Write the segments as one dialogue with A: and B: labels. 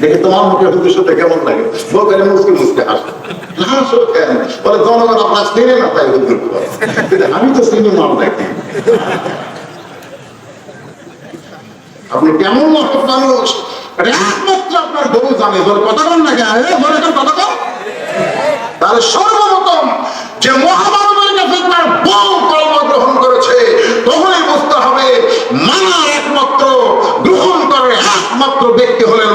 A: দেখে তোমার মুখে হুজুর সাথে কেমন লাগে বলে তাহলে সর্বপ্রথম যে মহামানবের কাছে তার বউ কর্ম গ্রহণ করেছে, তখনই বুঝতে হবে মানার একমাত্র, গ্রহণ করে একমাত্র ব্যক্তি হলেন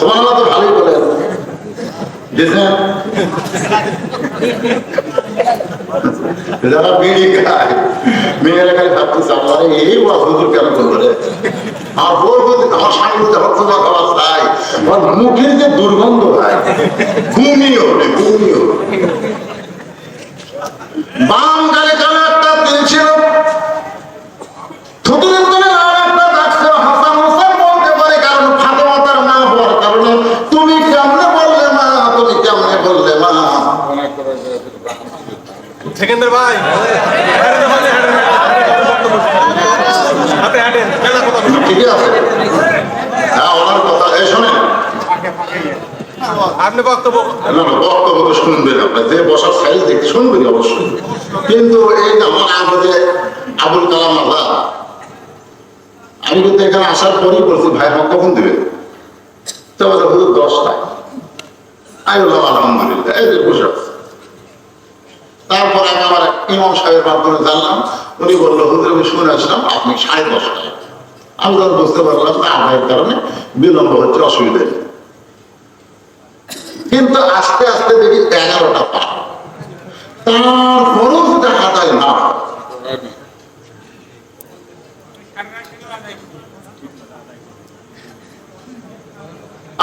A: সুবহানাল্লাহ তো ভালোই বলেন দিয়েছেন যারা বিড়ি খায়, মেয়েরা খালি ভাবতেছে, আমার এই ওয়াজ হুজুর কেন আর আমার স্বামী চাই আমার মুখের যে দুর্গন্ধ হয় বাম গালে
B: সেকেন্ডের ভাই হাঁটেন ভাই, হাঁটেন। মেলা কথা
A: ঠিকই আছে। হ্যাঁ ওনার কথা। এই শোনেন।
B: আপনি বক্তব্য
A: না না বক্তব্য তো শুনবেন যে বসার সাইজ দেখে শুনবেন অবশ্যই। কিন্তু এই আমার আবুল কালাম আল্লাহ আমি কিন্তু এখানে আসার পরই বলছি ভাই আমার কখন দিবেন? তো হুজুর দশটায়। আমি বললাম আলহামদুলিল্লাহ। এই যে বসে আছে। তারপর আমি আমার ইমাম সাহেবের মাধ্যমে জানলাম। উনি বলল, হুজুর, আমি শুনে আসলাম আপনি সাড়ে দশটায়। আমি তখন বুঝতে পারলাম যে আদায়ের কারণে বিলম্ব হচ্ছে, অসুবিধা কিন্তু আস্তে আস্তে দেখি এগারোটা পা তারপরও যদি আদায় না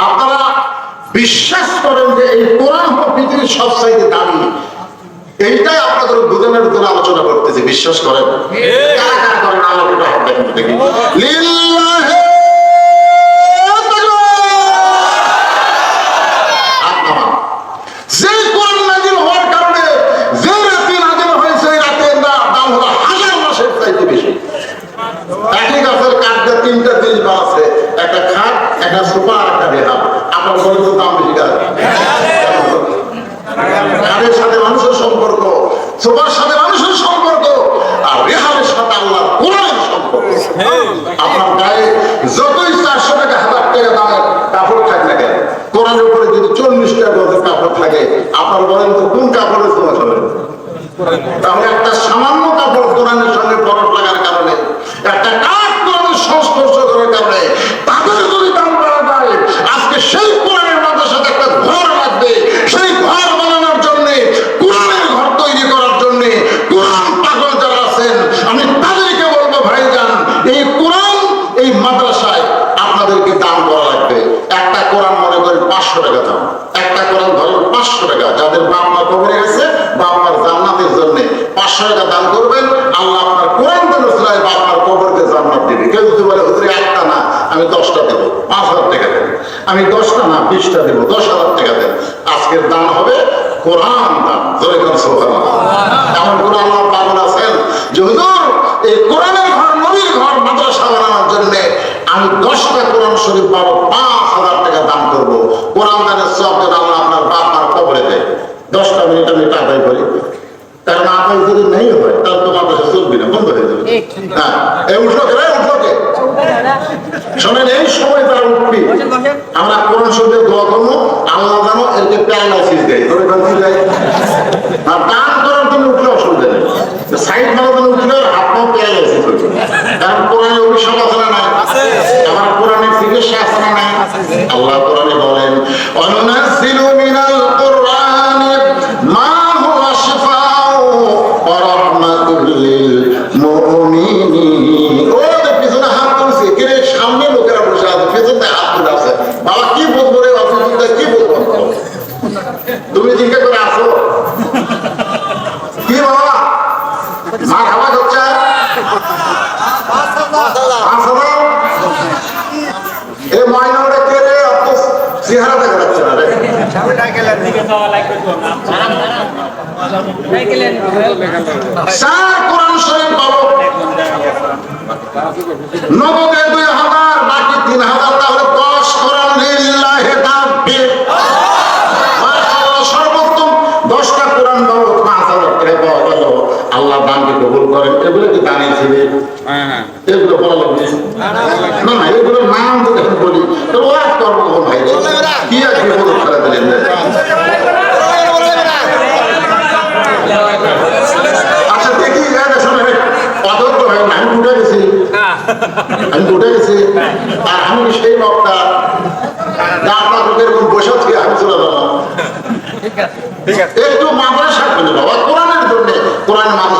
A: আপনারা বিশ্বাস করেন যে এই কোরআন পৃথিবীর সব সাইডে দামি এইটাই আপনাদের বোঝানোর জন্য আলোচনা করতেছি বিশ্বাস করেন। কারা কারা করেন আলোচনা হবে দেখি। লিল্লাহে হাত নামান। যে কোরআন নাজিল হওয়ার কারণে যে রাতে নাজিল হয়েছে এই রাতের দাম হলো হাজার মাসের চাইতে বেশি। একই গাছের কাঠটা তিনটা জিনিস আছে একটা খাট একটা সোফা আর একটা বেহাল। আপনার বলেন তো দাম বেশি গাছ খাটের সাথে মানুষের সম্পর্ক সোফার সাথে মানুষের সম্পর্ক, আর রেহানের সাথে আল্লাহ কোরআনের সম্পর্ক। আপনার গায়ে যতই চারশো টাকা, হাজার টাকা দামের কাপড় থাকে না কোরআনের উপরে যদি চল্লিশ টাকা কাপড় থাকে, আপনার বলেন তো কোন কাপড়ের তোমার তাহলে একটা সামান্য কাপড় কোরআনের সঙ্গে পরশ লাগার কারণে একটা কাঠ কোরআনের সংস্পর্শ করার কারণে তাদের যদি দাম করা যায় আজকে সেই কোরআনের মাথার সাথে একটা ঘর লাগবে সেই ঘর বানানোর জন্য কোরআনের ঘর তৈরি করার জন্য কোরআন পাগল যারা আছেন আমি তাদেরকে বলব ভাইজান এই কোরআন এই মাদ্রাসায় আপনাদেরকে দান করা লাগবে একটা কোরআন মনে করেন টাকা দাম। একটা কোরআন ধরেন পাঁচশো টাকা। যাদের বাপ কবরে গেছে বাপ জান্নাতের জন্য পাঁচশো টাকা দান করবেন। আল্লাহ আপনার কোরআন দেন রসুলাই বা কবরকে জান্নাত দেবে। কেউ যদি বলে, হুজুরে একটা না, আমি দশটা দেবো। পাঁচ হাজার টাকা দেবো। আমি দশটা না, বিশটা দেবো। দশ হাজার টাকা দেন। আজকের দান হবে কোরআন দান। জয় কর সুবহানাল্লাহ। এমন কোন আল্লাহ পাগল আছেন যে, হুজুর, এই কোরআনের ঘর, নবীর ঘর মাদ্রাসা বানানোর জন্য আমি দশটা কোরআন শরীফ পাবো পাঁচ হাজার টাকা দান করব কোরআন দানের সব যেন আল্লাহ আপনার বাপ মার কবরে দেয় দশটা মিনিট আমি এটা আদায় করি কারণ আদায় যদি নেই হয় তাহলে তো মাদ্রাসা চলবে না বন্ধ হয়ে যাবে। হ্যাঁ এই উঠল কে রে? উঠল কে? শোনেন এই সময় তারা উঠবি। আমরা কোরআন শরীফের দোয়া করব আল্লাহ জানো এরকে প্যারালাইসিস দেয়। ধরে ফেলছি দেয় আর দান করার জন্য উঠলে অসুবিধা নেই। সাইড মারার জন্য উঠলে হাত পাও প্যারালাইসিস হচ্ছে কারণ কোরআনের অভিশাপ আছে না নাই? আমার কোরআনের চিকিৎসা আছে না নাই? আল্লাহ কোরআনে বলেন অনুনাজ্জিলু মিনাল কোরআনি মা হুয়া শিফাউ ওয়া রাহমাতুল লিল মুমিনিন ও তো পিছনে হাত তুলছে কে রে? সামনে লোকেরা বসে আছে পেছনে হাত তুলে আছে বাবা তুমি জিজ্ঞেস করে আসো কি বাবা মার হাওয়া হচ্ছে পাঁচ হাজার এ ময়না ওটা কে রে অত চেহারা দেখা যাচ্ছে না রে চার কোরআন শরীফ পাবো নগদে দুই হাজার বাকি তিন হাজার তাহলে দশ কোরআন লিল্লাহে তাকবীর মাশাআল্লাহ, সর্বোত্তম দশটা কোরআন পাবো পাঁচ হাজার করে পাওয়া গেল আল্লাহ দানকে কবুল করেন এগুলো কি দানে ছিলেন এগুলো বলা লাগবে না। না এগুলো নাম যদি আমি বলি। তো ও এক করব ও ভাই রে। কি দিলেন আচ্ছা দেখি শোনো, না, আমি উঠে গেছি। আমি উঠে গেছি। আর আমি সেই বক্তা আপনার এরকম বসে আছি আমি চলে যাব।
B: ঠিক আছে।
A: একটু মাথায় থাকবে না বাবা কোরআনের জন্য কোরআন মানুষ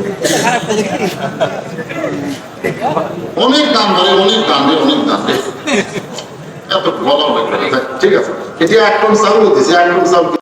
A: অনেক দাম ধরে অনেক দাম দিয়ে অনেক দাম দিয়ে এত বলা ঠিক আছে। এটি একদম চালু চাউল একদম চাউল